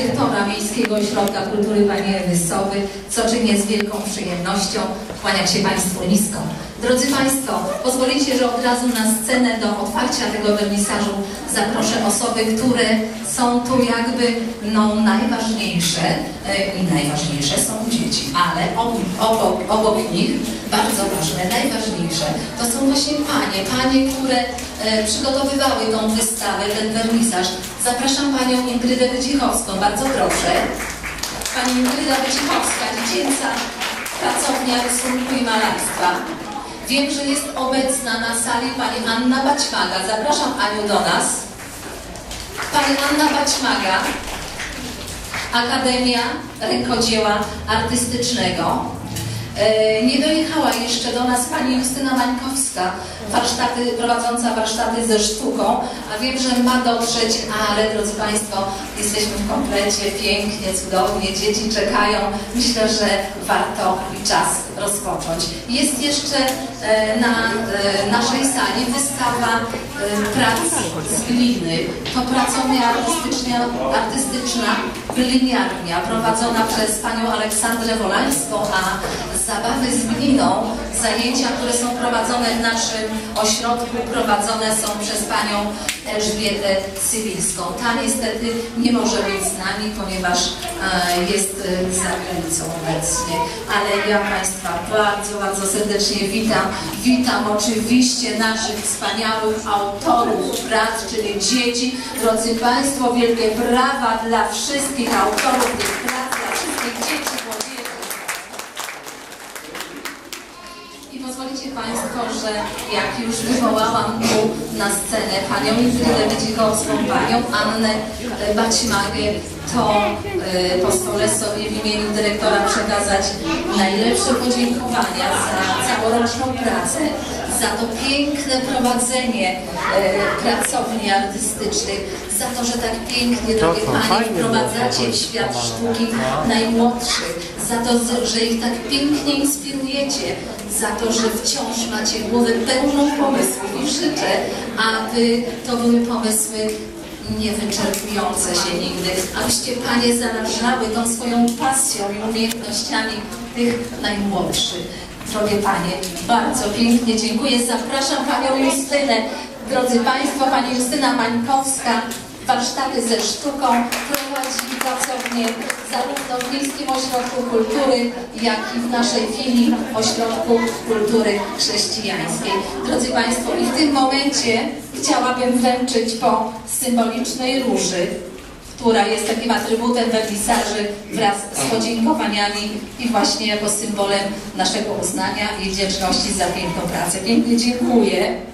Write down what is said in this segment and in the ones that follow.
dyrektora Miejskiego Ośrodka Kultury Pani Ewy Sowy, co czynię z wielką przyjemnością. Kłaniam się Państwu nisko. Drodzy Państwo, pozwolicie, że od razu na scenę do otwarcia tego wernisażu zaproszę osoby, które są tu jakby no, najważniejsze e, i najważniejsze są dzieci, ale obok, obok, obok nich bardzo ważne, najważniejsze to są właśnie panie, panie, które e, przygotowywały tą wystawę, ten wernisaż. Zapraszam Panią Ingrydę Wycichowską, bardzo proszę. Pani Ingryda Wycichowska, dziecięca pracownia rysunku i malarstwa. Wiem, że jest obecna na sali Pani Anna Baćmaga. Zapraszam Aniu do nas. Pani Anna Baćmaga, Akademia Rękodzieła Artystycznego. E, Nie dojechała jeszcze do nas pani Justyna Mańkowska, warsztaty, prowadząca warsztaty ze sztuką, a wiem, że ma dotrzeć, ale drodzy Państwo, jesteśmy w komplecie, pięknie, cudownie, dzieci czekają. Myślę, że warto i czas rozpocząć. Jest jeszcze e, na e, naszej sali wystawa prac z gliny. To pracownia artystyczna gliniarnia prowadzona przez panią Aleksandrę Wolańską, a zabawy z gliną, zajęcia, które są prowadzone w naszym ośrodku, prowadzone są przez panią Elżbietę Cywilską. Ta niestety nie może być z nami, ponieważ e, jest e, za granicą obecnie. Ale ja Państwa bardzo, bardzo serdecznie witam. Witam oczywiście naszych wspaniałych autorów prac, czyli dzieci. Drodzy Państwo, wielkie brawa dla wszystkich autorów tych prac, dla wszystkich dzieci, młodzieży. I pozwolicie Państwo, że jak już wywołałam tu na scenę panią Ingrydę Wydzikowską, panią Annę e, Baćmagę, to e, pozwolę sobie w imieniu dyrektora przekazać najlepsze podziękowania za całoroczną pracę, za to piękne prowadzenie e, pracowni artystycznych, za to, że tak pięknie, drogie Panie, wprowadzacie w świat sztuki najmłodszych, za to, że ich tak pięknie inspirujecie, za to, że wciąż macie głowę pełną pomysłów i życzę, aby to były pomysły niewyczerpujące się nigdy, abyście Panie zarażały tą swoją pasją i umiejętnościami tych najmłodszych. Drogie Panie, bardzo pięknie dziękuję. Zapraszam Panią Justynę. Drodzy Państwo, Pani Justyna Mańkowska, warsztaty ze sztuką, prowadzi pracownię zarówno w Miejskim Ośrodku Kultury, jak i w naszej filii Ośrodku Kultury Chrześcijańskiej. Drodzy Państwo, i w tym momencie chciałabym wręczyć po symbolicznej róży, która jest takim atrybutem wernisaży wraz z podziękowaniami i właśnie jako symbolem naszego uznania i wdzięczności za piękną pracę. Pięknie dziękuję. Pięknie dziękujemy.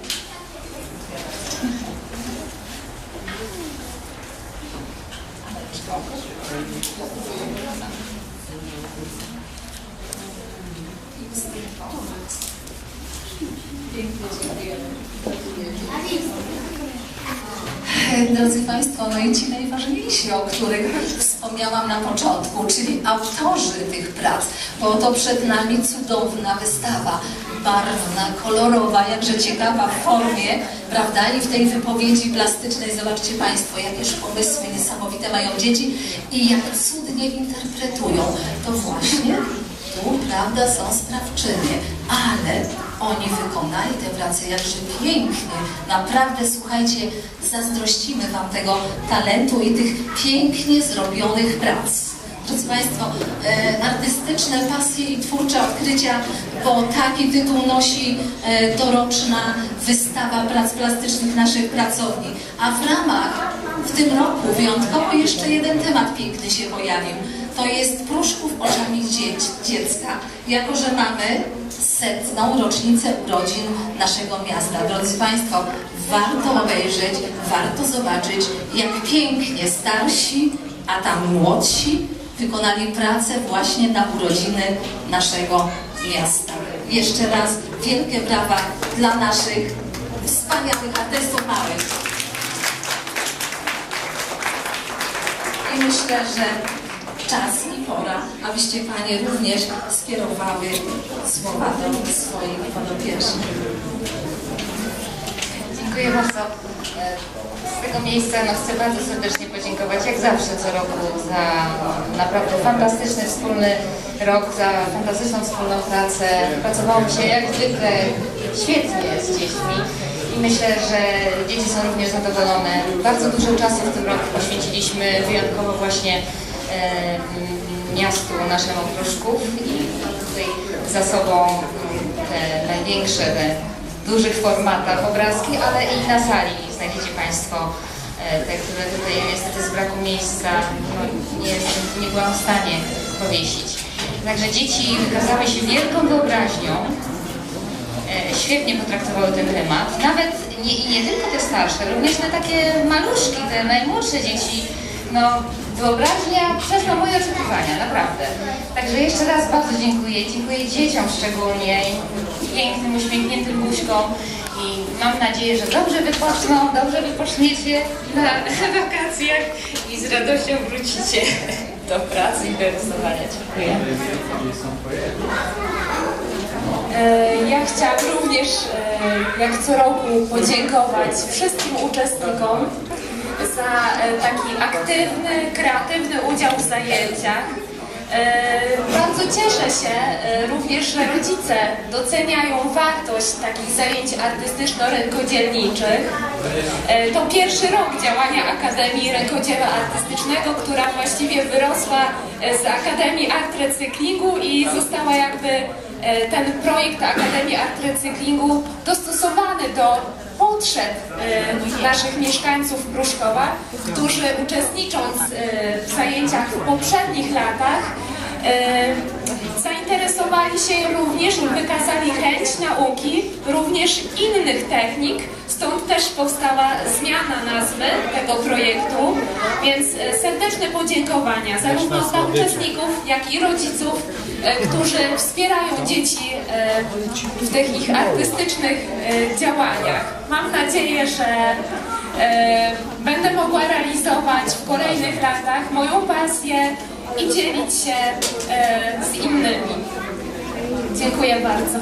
Drodzy Państwo, no i ci najważniejsi, o których wspomniałam na początku, czyli autorzy tych prac, bo to przed nami cudowna wystawa, barwna, kolorowa, jakże ciekawa w formie, prawda? I w tej wypowiedzi plastycznej zobaczcie Państwo, jakież pomysły niesamowite mają dzieci i jak cudnie interpretują. To właśnie tu, prawda, są sprawczynie, ale oni wykonali te prace jakże pięknie. Naprawdę, słuchajcie, zazdrościmy Wam tego talentu i tych pięknie zrobionych prac. Drodzy Państwo, e, artystyczne pasje i twórcze odkrycia, bo taki tytuł nosi e, doroczna wystawa prac plastycznych naszych pracowni. A w ramach w tym roku wyjątkowo jeszcze jeden temat piękny się pojawił. To jest Pruszków oczami dziecka. Jako, że mamy setną rocznicę urodzin naszego miasta. Drodzy Państwo, warto obejrzeć, warto zobaczyć, jak pięknie starsi, a tam młodsi wykonali pracę właśnie na urodziny naszego miasta. Jeszcze raz wielkie brawa dla naszych wspaniałych artystów małych. I myślę, że czas i pora, abyście Panie również skierowały słowa do swoich podopiecznych. Dziękuję bardzo. E, Z tego miejsca no, chcę bardzo serdecznie podziękować, jak zawsze co roku, za naprawdę fantastyczny wspólny rok, za fantastyczną wspólną pracę. Pracowało mi się jak zwykle świetnie z dziećmi i myślę, że dzieci są również zadowolone. Bardzo dużo czasu w tym roku poświęciliśmy wyjątkowo właśnie e, miastu naszemu Pruszków i tutaj za sobą te największe, te dużych formatach obrazki, ale i na sali znajdziecie Państwo te, które tutaj niestety z braku miejsca no, nie, nie byłam w stanie powiesić. Także dzieci wykazały się wielką wyobraźnią, e, świetnie potraktowały ten temat. Nawet nie, nie tylko te starsze, również te takie maluszki, te najmłodsze dzieci, no wyobraźnia przeszła moje oczekiwania, naprawdę. Także jeszcze raz bardzo dziękuję. Dziękuję dzieciom szczególnie, pięknym, uśmiechniętym buźkom i mam nadzieję, że dobrze wypoczną, dobrze wypoczniecie na wakacjach i z radością wrócicie do pracy i do rysowania. Dziękuję. E, Ja chciałam również, e, jak co roku, podziękować wszystkim uczestnikom za e, taki aktywny, kreatywny udział w zajęciach. E, Bardzo cieszę się e, również, że rodzice doceniają wartość takich zajęć artystyczno-rękodzielniczych. E, To pierwszy rok działania Akademii Rękodzieła Artystycznego, która właściwie wyrosła z Akademii Art Recyklingu i została jakby ten projekt Akademii Art Recyklingu dostosowany do potrzeb e, naszych mieszkańców Pruszkowa, którzy uczestnicząc e, w zajęciach w poprzednich latach e, zainteresowali się również, wykazali chęć nauki również innych technik, stąd też powstała zmiana nazwy tego projektu, więc e, serdeczne podziękowania zarówno dla uczestników, jak i rodziców, e, którzy wspierają dzieci e, w tych ich artystycznych e, działaniach. Mam nadzieję, że będę mogła realizować w kolejnych latach moją pasję i dzielić się z innymi. Dziękuję bardzo.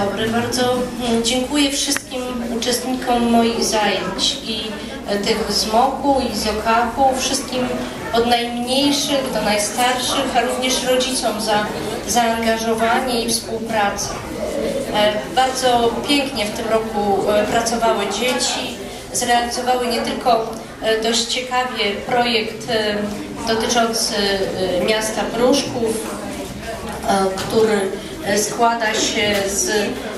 Dobry, bardzo mm, dziękuję wszystkim uczestnikom moich zajęć i e, tych z MOK-u i z OKAP-u, wszystkim od najmniejszych do najstarszych, a również rodzicom za zaangażowanie i współpracę. E, Bardzo pięknie w tym roku e, pracowały dzieci, zrealizowały nie tylko dość ciekawie projekt dotyczący miasta Pruszków, który składa się z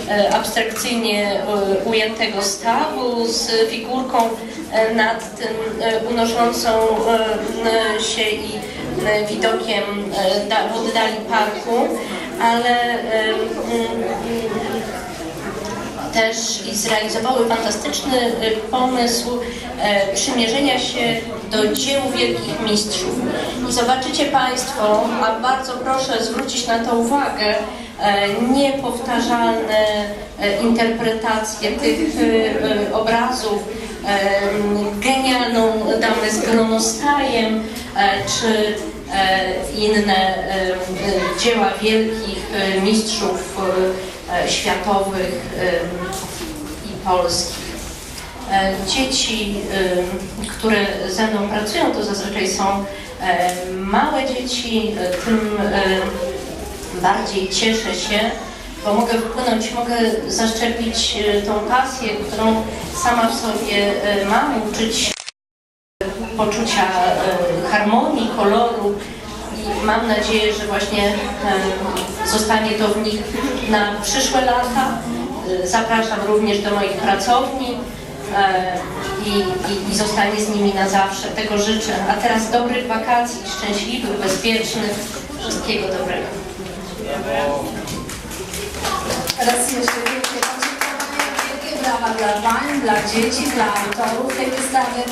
e, abstrakcyjnie e, ujętego stawu, z figurką e, nad tym unoszącą się i widokiem w oddali parku, ale też i zrealizowały fantastyczny pomysł przymierzenia się do dzieł wielkich mistrzów. I zobaczycie Państwo, a bardzo proszę zwrócić na to uwagę, niepowtarzalne e, interpretacje tych e, e, obrazów, e, genialną damę z gronostajem, e, czy e, inne e, e, dzieła wielkich e, mistrzów e, e, światowych e, i polskich. E, Dzieci, e, które ze mną pracują, to zazwyczaj są e, małe dzieci, e, bardziej cieszę się, bo mogę wpłynąć, mogę zaszczepić e, tą pasję, którą sama w sobie e, mam, uczyć poczucia e, harmonii, koloru i mam nadzieję, że właśnie zostanie to w nich na przyszłe lata. Zapraszam również do moich pracowni i, i, i zostanie z nimi na zawsze. Tego życzę. A teraz dobrych wakacji, szczęśliwych, bezpiecznych, wszystkiego dobrego. Raz jeszcze wielkie podziękowania, wielkie brawa dla pań, dla dzieci, dla autorów tej wystawy.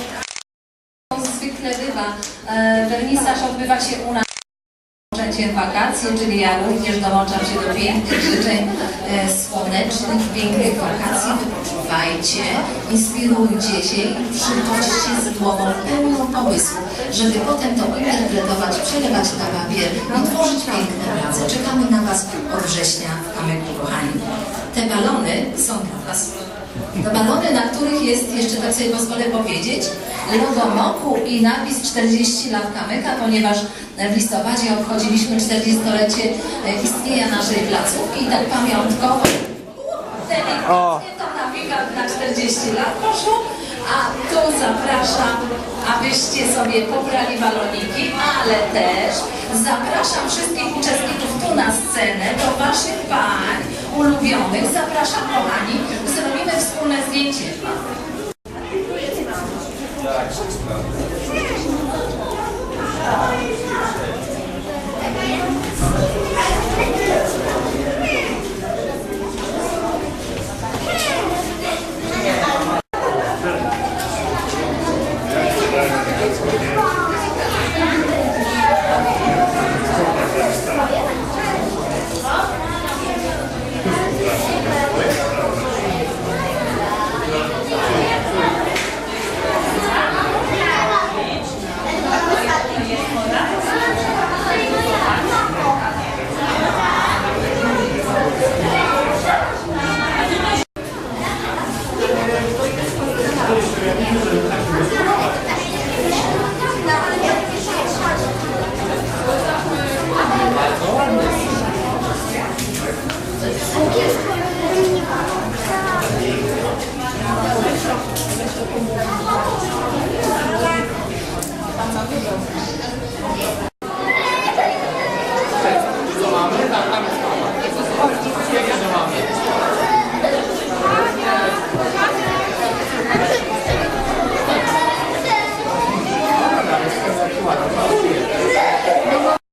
Zwykle bywa, e, wernisaż odbywa się u nas w rozpoczęciem wakacji, czyli ja również dołączam się do pięknych życzeń e, słonecznych, pięknych wakacji. Wypoczywajcie, inspirujcie się i przychodźcie z głową pełną pomysłu, żeby potem to interpretować, przelewać na papier i tworzyć piękne prace. Czekamy na Was od września w Kamyku, kochani. Te balony są dla Was. To balony, na których jest, jeszcze tak sobie pozwolę powiedzieć, logo MOKU i napis 40 lat kamyka, ponieważ w listopadzie obchodziliśmy 40-lecie e, istnienia naszej placówki i tak pamiątkowo delikatnie na 40 lat poszło, a tu zapraszam, abyście sobie pobrali baloniki, ale też zapraszam wszystkich uczestników tu na scenę, do waszych pań ulubionych. Zapraszam kochani, zrobimy wspólne zdjęcie.